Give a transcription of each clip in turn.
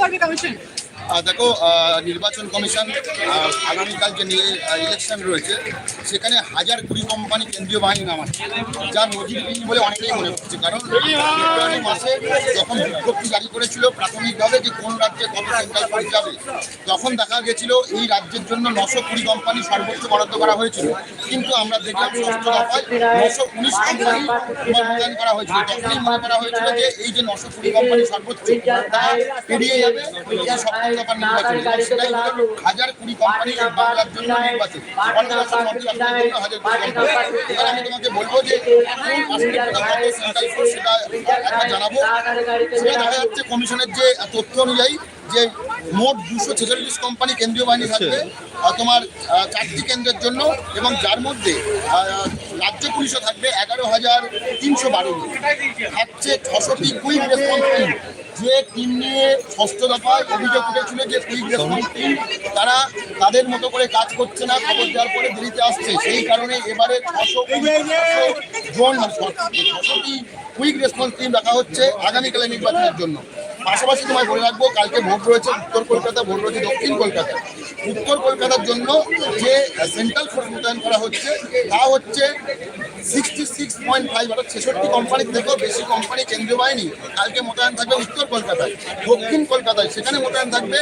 পারবে কমিশন আহ, দেখো নির্বাচন কমিশন আগামীকাল যে ইলেকশন রয়েছে। সেখানে হাজার কুড়ি কোম্পানি কেন্দ্রীয় বাহিনী নামাচ্ছে যা নজিরবিহীন বলে অনেকেই মনে করছে। কারণ ফেব্রুয়ারি মাসে যখন বিজ্ঞপ্তি জারি করেছিল প্রাথমিকভাবে যে কোন রাজ্যে কত সেন্ট্রাল ফোর্স যাবে, তখন দেখা গেছিল এই রাজ্যের জন্য নশো কুড়ি কোম্পানি সর্বোচ্চ বরাদ্দ করা হয়েছিল। কিন্তু আমরা দেখলাম ষষ্ঠ দফায় নশো উনিশ কোম্পানি মোতায়েন করা হয়েছিল। তখনই মনে করা হয়েছিল যে এই যে নশো কুড়ি কোম্পানি সর্বোচ্চ পেরিয়ে যাবে নির্বাচন সেটাই হলো হাজার কুড়ি কোম্পানি এই বাংলার জন্য এবার আমি তোমাকে বলব যে সেটা একবার জানাব। সেটা দেখা যাচ্ছে কমিশনের যে তথ্য অনুযায়ী যে মোট দুশো ছেচল্লিশ কোম্পানি কেন্দ্রীয় বাহিনী থাকবে তোমার চারটি কেন্দ্রের জন্য এবং যার মধ্যে রাজ্য পুলিশও থাকবে এগারো হাজার তিনশো বারো থাকছে ছশোটি কুইক রেসপন্স টিম যে টিম নিয়ে ষষ্ঠ দফায় অভিযোগ উঠেছিল যে কুইক রেসপন্স টিম তারা তাদের মতো করে কাজ করছে না, খবর দেওয়ার পরে দেরিতে আসছে। সেই কারণে এবারে ছশো জোন ছশোটি কুইক রেসপন্স টিম রাখা হচ্ছে আগামীকালে নির্বাচনের জন্য। পাশাপাশি তোমায় বলে রাখব, কালকে ভোট রয়েছে উত্তর কলকাতা, ভোট রয়েছে দক্ষিণ কলকাতা। উত্তর কলকাতার জন্য যে সেন্ট্রাল ফোর্স মোতায়েন করা হচ্ছে, তা হচ্ছে সিক্সটি সিক্স পয়েন্ট ফাইভ অর্থাৎ ছেষট্টি কোম্পানির থেকেও বেশি কোম্পানি কেন্দ্রীয় বাহিনী কালকে মোতায়েন থাকবে উত্তর কলকাতায়, দক্ষিণ কলকাতায়। সেখানে মোতায়েন থাকবে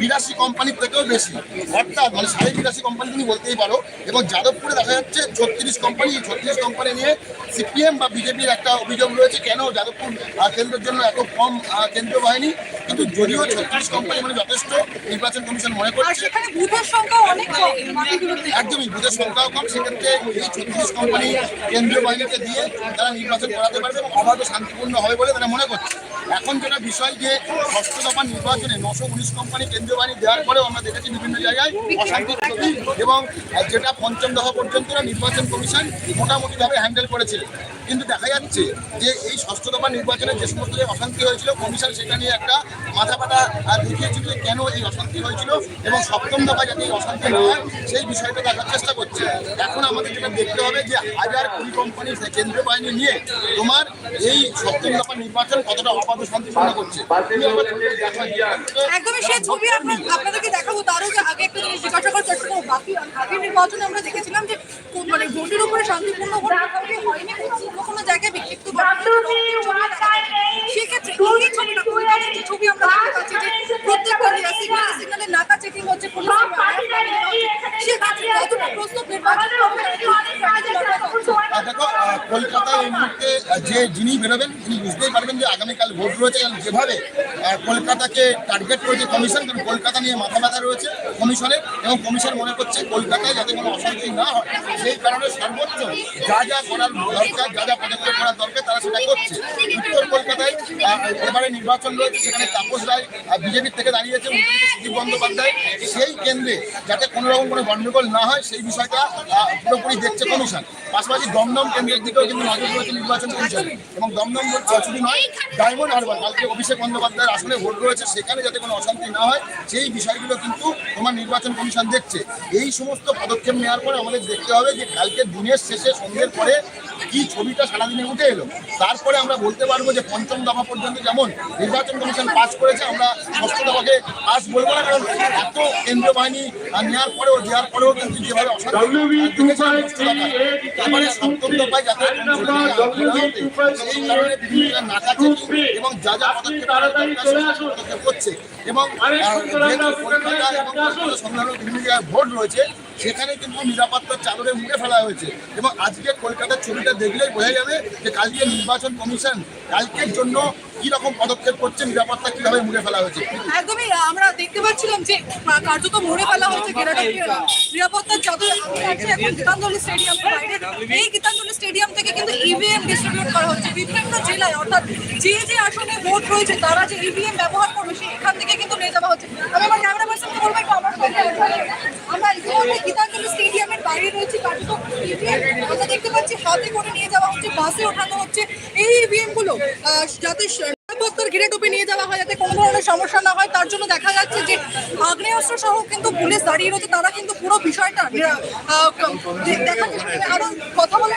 বিরাশি কোম্পানির থেকেও বেশি। অর্থাৎ মানে সাড়ে বিরাশি কোম্পানি তুমি বলতেই পারো। এবং যাদবপুরে দেখা যাচ্ছে ছত্রিশ কোম্পানি ছত্রিশ কোম্পানি নিয়ে সিপিএম বা বিজেপির একটা অভিযোগ রয়েছে কেন যাদবপুর কেন্দ্রের জন্য এত কম আহ, কেন্দ্রীয় বাহিনী? কিন্তু যদিও ছত্রিশ কোম্পানি মানে যথেষ্ট নির্বাচন কমিশন মনে করছে। সেখানে বুথের সংখ্যা অনেক একদমই বুথের সংখ্যাও কম সেক্ষেত্রে এই ছত্রিশ কোম্পানি কেন্দ্রীয় বাহিনীকে দিয়ে তারা নির্বাচন করাতে পারবে এবং অবাধ শান্তিপূর্ণ হবে বলে তারা মনে করছে। এখন যেটা বিষয় যে ষষ্ঠ দফা নির্বাচনে নশো উনিশ কোম্পানি কেন্দ্রীয় বাহিনী দেওয়ার পরেও আমরা দেখেছি বিভিন্ন জায়গায় অশান্তির ছবি এবং যেটা পঞ্চম দফা পর্যন্ত নির্বাচন কমিশন মোটামুটিভাবে হ্যান্ডেল করেছিল কিন্তু দেখা যাচ্ছে যে এই ষষ্ঠ দফা নির্বাচনে যে সমস্ত যে অশান্তি হয়েছিল, কমিশন সেটা নিয়ে একটা মাথা পাতা দেখিয়েছিল যে কেন এই অশান্তি হয়েছিল এবং সপ্তম দফা যাতে এই অশান্তি না হয়, সেই বিষয়টা দেখার চেষ্টা করছে। এখন আমাদের যেটা দেখতে হবে যে হাজার কুড়ি কোম্পানি কেন্দ্রীয় বাহিনী নিয়ে তোমার এই সপ্তম দফা নির্বাচন কতটা অবাধ একদমই সেই ছবি আপনাদেরকে দেখাবো। তারও যে আগে জিজ্ঞাসা করার চেষ্টা বাকি নির্বাচনে আমরা দেখেছিলাম যে মানে ভোটের উপরে শান্তিপূর্ণ ভোট হয়নি, কোনো জায়গায় বিক্ষিপ্ত সেক্ষেত্রে এই ছবিটা কলকাতার যে ছবি আমরা দেখতে পাচ্ছি যে প্রত্যেকটা সিগন্যালে সিগন্যালে নাকা চেকিং হচ্ছে পুলিশ সেক্ষেত্রে কতটা প্রস্তুত নির্বাচন হবে আর দেখো আহ, কলকাতায় এই মুহূর্তে আহ, যে যিনি বেরোবেন, তিনি বুঝতেই পারবেন যে আগামীকাল ভোট রয়েছে। যেভাবে কলকাতাকে টার্গেট করেছে কমিশন কারণ কলকাতা নিয়ে মাথা ব্যথা রয়েছে কমিশনের এবং কমিশন মনে করছে কলকাতায় যাতে কোনো অশান্তি না হয়। সেই কারণে সর্বোচ্চ যা যা করার দরকার, যা যা পদক্ষেপ করার দরকার, তারা সেটা করছে। উত্তর কলকাতায় এবারে নির্বাচন রয়েছে, সেখানে তাপস রায় বিজেপির থেকে দাঁড়িয়েছে সুদীপ বন্দ্যোপাধ্যায়। সেই কেন্দ্রে যাতে কোনো রকম কোনো গণ্ডগোল না হয়, সেই বিষয়টা পুরোপুরি দেখছে কমিশন পাশাপাশি দমদম কেন্দ্রের দিকেও কিন্তু নজর রয়েছে নির্বাচন কমিশন এবং দমদম শুধু নয় ডায়মন্ড হারবার কালকে অভিষেক বন্দ্যোপাধ্যায়ের আসনে ভোট রয়েছে সেখানে যাতে কোনো অশান্তি না হয় সেই বিষয়গুলো কিন্তু তোমার নির্বাচন কমিশন দেখছে। এই সমস্ত পদক্ষেপ নেওয়ার পরে আমাদের দেখতে হবে যে কালকে দিনের শেষে সন্ধ্যের পরে কি ছবিটা সারাদিনে উঠে এলো। তারপরে আমরা বলতে পারব যে পঞ্চম দফা পর্যন্ত যেমন নির্বাচন কমিশন পাস করেছে আমরা ষষ্ঠ দফাকে পাস বলব না কারণ এত কেন্দ্রীয় বাহিনী নেওয়ার পরেও দেওয়ার পরেও কিন্তু যেভাবে দফায়, তারপরে সপ্তম দফায় যাতে ছবি না কারণে বিভিন্ন নাকা চেকিং এবং যা যা পদক্ষেপ করছে। এবং কলকাতা এবং বিভিন্ন জায়গায় ভোট রয়েছে সেখানে কিন্তু নিরাপত্তার চাদরে মুড়ে ফেলা হয়েছে। এবং আজকে কলকাতার ছবিটা দেখলেই বোঝা যাবে যে কালকে নির্বাচন কমিশন কালকের জন্য কি রকম পদক্ষেপ করছে, নিরাপত্তা কীভাবে মুড়ে ফেলা হয়েছে। একদমই, আমরা দেখতে পাচ্ছিলাম যে কার্যত মরে ফেলা হয়েছে নিরাপত্তার চাদর এখন গীতাঞ্জলি স্টেডিয়ামের বাইরে। এই গীতাঞ্জলি স্টেডিয়াম থেকে কিন্তু ইভিএম ডিস্ট্রিবিউট করা হচ্ছে বিভিন্ন জেলায়। অর্থাৎ যে যে আসনে ভোট রয়েছে, তারা যে ইভিএম ব্যবহার করবে সেখান থেকে কিন্তু নিয়ে যাওয়া হচ্ছে। আমি আমার ক্যামেরা পার্সনকে বলব, একটু আমার। আমরা গীতাঞ্জলি স্টেডিয়ামের বাইরে রয়েছি আমরা দেখতে পাচ্ছি হাতে করে নিয়ে যাওয়া হচ্ছে বাসে ওঠানো হচ্ছে। এই ইভিএমগুলো যাতে নিরাপত্তার ঘিরে টুপি নিয়ে যাওয়া হয় যাতে কোনো ধরনের সমস্যা না হয় তার জন্য দেখা যাচ্ছে যে আগ্নেয়াস্ত্র সহ কিন্তু পুলিশ দাঁড়িয়ে রয়েছে। তারা কিন্তু পুরো বিষয়টা নিরা- আহ, ক- দে- দেখার চেষ্টা করে। আরও কথা আমরা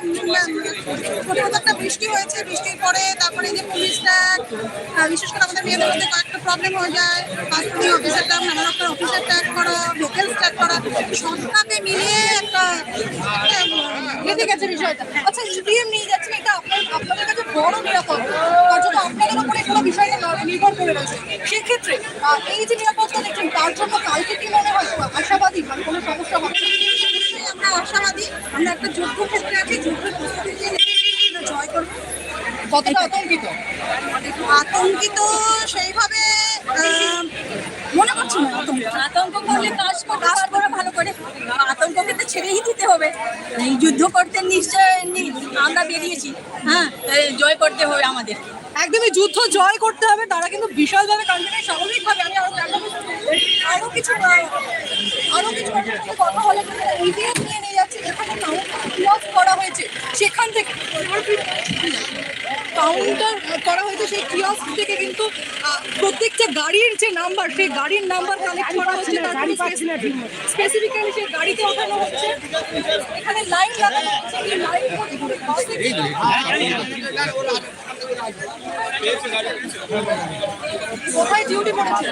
প্রথমত একটা বৃষ্টি হয়েছে বৃষ্টির পরে তারপরে যে পুলিশটা বিশেষ করে আমাদের মেয়েদের মধ্যে কয়েকটা প্রবলেম হয়ে যায়। পাসপোর্ট অফিসের ট্যাগ নানা রকম অফিসের ট্যাগ করা ভেহিকেলস ট্যাগ করা সবটাকে মিলিয়ে একটা একটা, বেঁধে গেছে বিষয়টা। আচ্ছা ইভিএম নিয়ে যাচ্ছেন এটা আপনাদের কাছে বড় কারণ যদি আপনাদের উপরে বিষয়টা নির্ভর করে রয়েছে সেক্ষেত্রে এই যে নিরাপত্তা দেখছেন তার জন্য কালকে কি মনে হয় আশাবাদী মানে কোনো সমস্যা হবে? আমরা আশাবাদী আমরা একটা যুদ্ধ ক্ষেত্রে আছি যুদ্ধের প্রস্তুতি জয় করব। কতটা আতঙ্কিত? আতঙ্কিত সেইভাবে মনে করছি না আতঙ্ক করলে কাজ কাজ করা ভালো করে। আতঙ্ককে তো ছেড়েই দিতে হবে। এই যুদ্ধ করতে নিশ্চয় আমরা বেরিয়েছি। হ্যাঁ জয় করতে হবে আমাদের। একদমই যুদ্ধ জয় করতে হবে তারা কিন্তু বিশালভাবে কান্ট্রি স্বাভাবিকভাবে আমি আরও আরও কিছু আরও কিছু কথা বলে ইভিএম নিয়ে নিয়ে যাচ্ছে যেখানে কাউন্ট করা হয়েছে সেখান থেকে কাউন্টার করা হয়েছে সেই কিয়স্ক থেকে কিন্তু প্রত্যেকটা গাড়ির যে নাম্বার সেই গাড়ির নাম্বার কালেক্ট করা হচ্ছে স্পেসিফিক্যালি সেই গাড়িতে ওঠানো হচ্ছে এখানে লাইন লাগানো হচ্ছে এই লাইন কোথায় ডিউটি পড়েছে?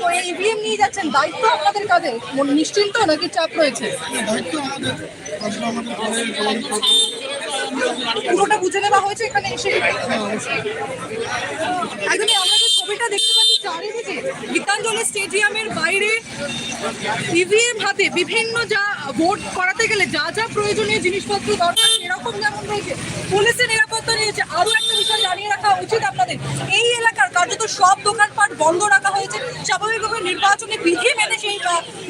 তো এই ইভিএম নিয়ে যাচ্ছেন, দায়িত্ব আপনাদের কাঁধে নিশ্চিন্ত নাকি চাপ রয়েছে? পুরোটা বুঝে নেওয়া হয়েছে এখানে এসে? একদমই আমরা যে ছবিটা দেখতে পাচ্ছি চারিদিকে গীতাঞ্জলি স্টেডিয়ামের বাইরে ইভিএম হাতে বিভিন্ন যা ভোট করাতে গেলে যা যা প্রয়োজনীয় জিনিসপত্র দরকার এরকম যেমন রয়েছে পুলিশের নিরাপত্তা নিয়েছে আরও একটা বিষয় জানিয়ে রাখা উচিত আপনাদের। এই এলাকার কার্যত সব দোকানপাট বন্ধ রাখা হয়েছে। স্বাভাবিকভাবে নির্বাচনে বিধি মেনে সেই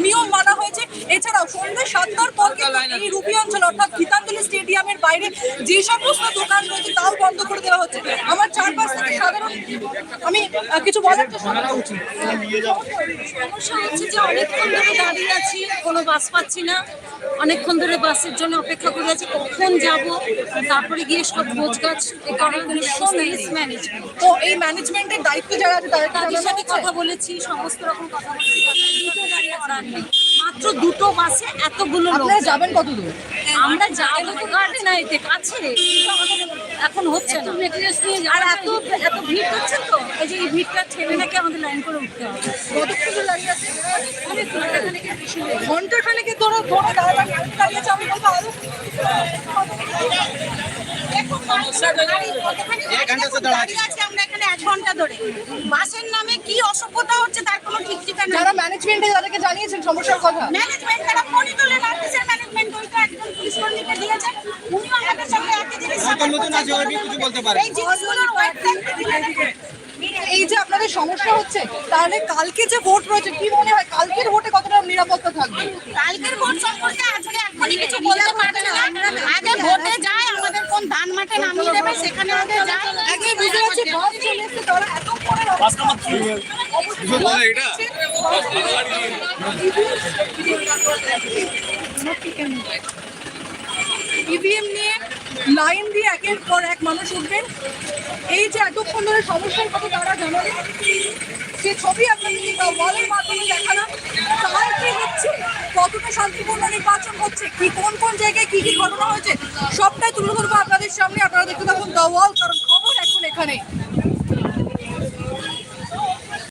নিয়ম মানা হয়েছে। এছাড়াও সন্ধ্যে সাতটার পর এই রুবি অঞ্চল, অর্থাৎ গীতাঞ্জলি স্টেডিয়ামের বাইরে যে সমস্ত দোকান রয়েছে, তাও বন্ধ করে দেওয়া হচ্ছে। আমার চারপাশ থেকে সাধারণ আমি কিছু বলার সমস্যা হচ্ছে যে অনেকক্ষণ ধরে দাঁড়িয়ে আছি কোনো বাস পাচ্ছি না। অনেকক্ষণ ধরে বাসের জন্য অপেক্ষা করে আছি কখন যাব তারপরে গিয়ে সব গোছ গাছ করার কোনো ম্যানেজমেন্ট তো এই ম্যানেজমেন্টের দায়িত্ব যারা আছে তাদের সাথে কথা বলেছি সমস্ত রকম কথা বলেছি। মাত্র দুটো বাসে এতগুলো লোক আপনারা যাবেন কত দূর আমরা যাব তো গাড়ি না এতে কাছে এখন হচ্ছে না আর এত এত ভিড় হচ্ছে তো এই যে এই ভিড়টা ঠেলে নাকি আমাদের লাইন করে উঠতে হবে কতক্ষণ দাঁড়িয়ে আছে হয়ে। ঘণ্টা খানেকে ধরে ধরে দাঁড়িয়ে আরও এক ঘণ্টা দাঁড়া দাঁড়িয়ে আছি ঘণ্টা ধরে। বাসের নামে কি অসভ্যতা হচ্ছে তার কোনো ঠিক ঠিকানা যারা ম্যানেজমেন্টে তাদেরকে জানিয়েছেন সমস্যার কথা। ম্যানেজমেন্ট তারা ফোনই তোলে না অফিসের ম্যানেজমেন্ট ওইটা একজন পুলিশ কর্মীকে উনিও আমাদের সঙ্গে একই জিনিস। এই যে আপনাদের সমস্যা হচ্ছে তাহলে কালকে যে ভোট রয়েছে কি মনে হয় কালকের ভোটে কতটা নিরাপত্তা থাকবে? কালকের ভোট সম্পর্কে আজকে এখনই কিছু বলতে পারবে না। আগে ভোটে যায় আমাদের কোন ধান মাঠে নামিয়ে দেবে সেখানে আগে যায়। একদমই বুঝতে পারছি বাস চলে এসছে তারা এত পরে ইভিএম নিয়ে লাইন দিয়ে একের পর এক মানুষ উঠবেন। এই যে এতক্ষণ ধরে সমস্যার কথা তারা জানালেন সে ছবি আপনাদের ওয়ালের মাধ্যমে দেখালাম। তার কি হচ্ছে কতটা শান্তিপূর্ণ নির্বাচন হচ্ছে, কি কোন কোন জায়গায় কি কি ঘটনা হয়েছে, সবটাই তুলে ধরবো আপনাদের সামনে। আপনারা দেখতে থাকুন দ্য ওয়াল কারণ খবর এখন এখানে